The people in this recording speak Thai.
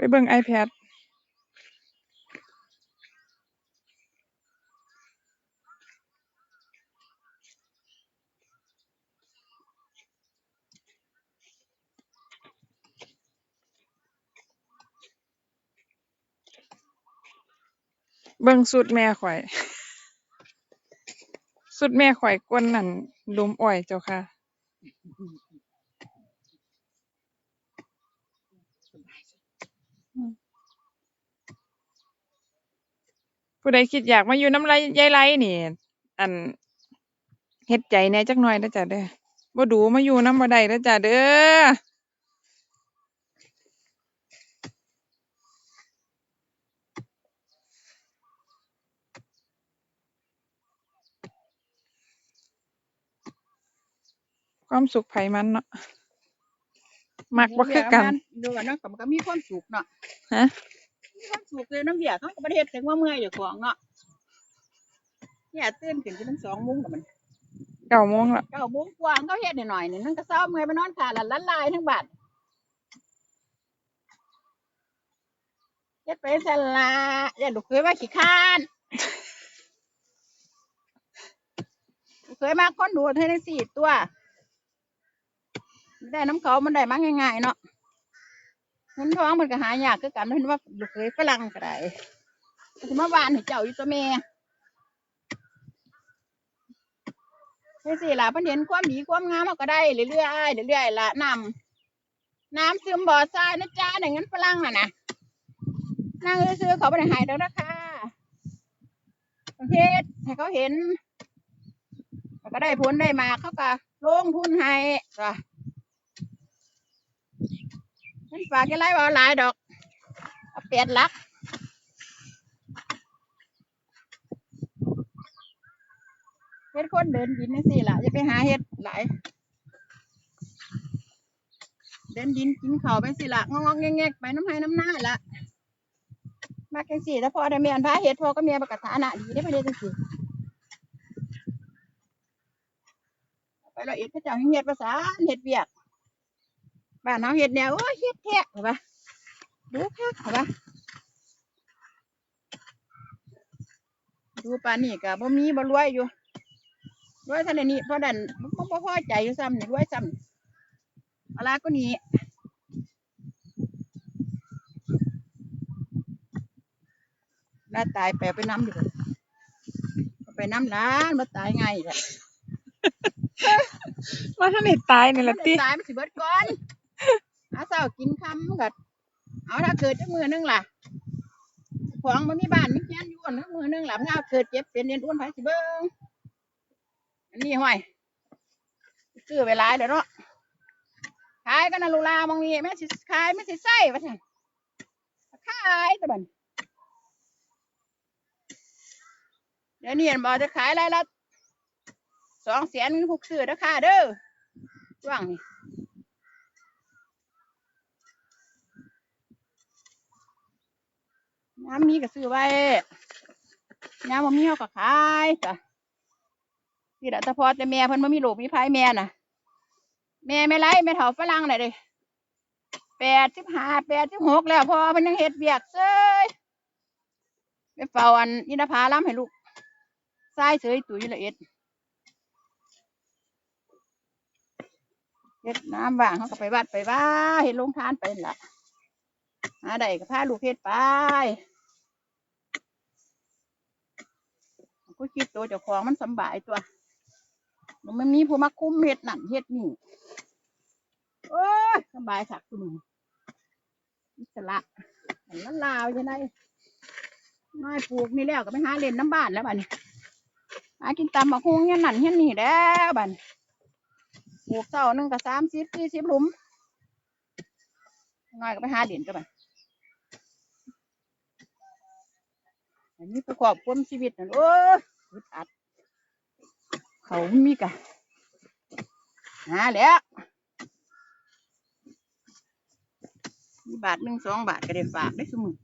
ไปเบิ่ง iPad เบิ่งสุดแม่ข้อย สุดแม่ข้อยกวนนั่นดมอ้อยเจ้าค่ะ ผู้ใดคิดอยากมาอยู่น้ำไรยายไรนี่ อันเฮ็ดใจแหน่จักหน่อยเด้อจ้ะเด้อบ่ดูมาอยู่นำบ่ได้เด้อจ้ะเด้อความสุขไผมันเนาะมักบ่คือกัน ดูกันเนาะก็มีความสุขเนาะฮะ มีความสุขเลยน้ำเบียร์เขาก็ประเทศถึงว่าเมื่อยอยู่ของเนาะเนี่ยตื่นขึ้นกันตั้งสองโมงกับมันเก้าโมงละเก้าโมงกว่าเขาเฮ็ดหน่อยๆนี่นั่นก็เศร้าเมื่อยไปนอนขาละล้านลายทั้งบาทเฮ็ดไปสละอย่าลูกเคยว่าขี้ข้านลูกเคยมาคนดูให้ได้สี่ตัวได้น้ำเขามันได้มาง่ายๆเนาะ เงินทองมันก็หายากคือกันเห็นว่าลูกเคยฝรั่งก็ได้ถึมาหวานให้เจ้าอยู่ตัวแม่เฮ้ยสิล่ะเพิ่นเห็นความดีความงามเราก็ได้เรื่อยๆเรื่อยๆละน้ำน้ำซึมบ่อทรายนะจ๊ะได้เงินฝรั่งน่ะนะนั่งซื้อเขาบ่ได้หายดอกนะคะประเทศให้เขาเห็นก็ได้ผลได้มาเขาก็ลงทุนให้จ้ะ มันฝากจะไล่ว่หลายดอกเอาเปดหลักเฮ็ดคนเดินดินนี่สิล่ะอย่าไปหาเฮ็ดหลายเดินดินกินเขาไปสิล่ะงอกๆแงกไปน้ำให้น้ำหน้าละมาจังสี่ถ้าพ่อได้เมียนพาเฮ็ดพอก็เมียประกาศฐานะดีได้ไปเรียจังสี่ไปเราเอ็ดพระเจ้าให้เฮ็ดภาษาเฮ็ดเวียก บ้านน้องเห็ดแนวโอ้ยเห็ดแทะเหรอปะดูคักเหรอปะดูปานนี่ก็บ่มีบ่รวยอยู่รวยเท่านี้เพราะดันบ่บ่พอใจอยู่ซ้ำนี่รวยซ้ำอะไรก็นี้แล้วตายไปเอาไปน้ำดีกว่าเอาไปน้ำล้านมาตายไงแหละว่าท่านได้ตายนี่ล่ะติตายมันสิเบิดก่อน เอาเช้ากินคำก็เอาถ้าเกิดจักมือหนึงล่ะของมันมีบ้านมีเฮียนอยู่อันนึงมือหนึงล่ะมันเอาเกิดเจ็บเป็นเรียนอ้วนไผสิเบิ่งอันนี้ห้อยซื้อไปหลาเดี๋ยวเนาะขายกันนะลูลามองนี่แม่สิขายแม่สิใส่ว่านขายตะบันเดี๋ยวนี้เห็นบ่จะขายรายละสองแสนผูกซื้อเด้ค่ะเด้อว่างนี่ น้ำมีก็ซื้อไว้น้ำบ่มีเขาก็ขายจ้ะนี่แหละแต่พอแต่แม่เพิ่นบ่มีลูกมีพายแม่น่ะ แม่ไม่ไรแม่เฒ่าฝรั่งน่ะเด้แปดสิบห้าแปดสิบหกแล้วพอเพิ่นยังเฮ็ดเวียกเซยไปเฝ้าอันอินทผลัมให้ลูกทรายเสยตุ๋ยละเอ็ดเฮ็ดน้ำว่างเขาก็ไปวัดไปว่าเฮ็ดโรงทานไปนั่นละหาได้ก็พาลูกเฮ็ดไป กูคิดตัวเจ้าของมันสบายตัว มันไม่มีผู้มาคุ้มเฮ็ดนั่นเฮ็ดนี่โอ้ยสบายสักคุณอิสระอันละลาวยังไงน้อยปลูกนี่แล้วก็ไปหาเล่นน้ำบ้านแล้วบัดนี้หากินตำมะฮุงเงี้ยนั่นเงี้ยนี่แล้วบัดนี้ปลูกเสาหนึ่งกับสามสิบสี่สิบหลุมน้อยก็ไปหาเล่นกันบัด อันนี้ประกอบความชีวิตนั่นโอ้ยอึดอัด เขามีกะหาแล้วมีบาทหนึ่งสองบาทก็ได้ฝากได้สมือ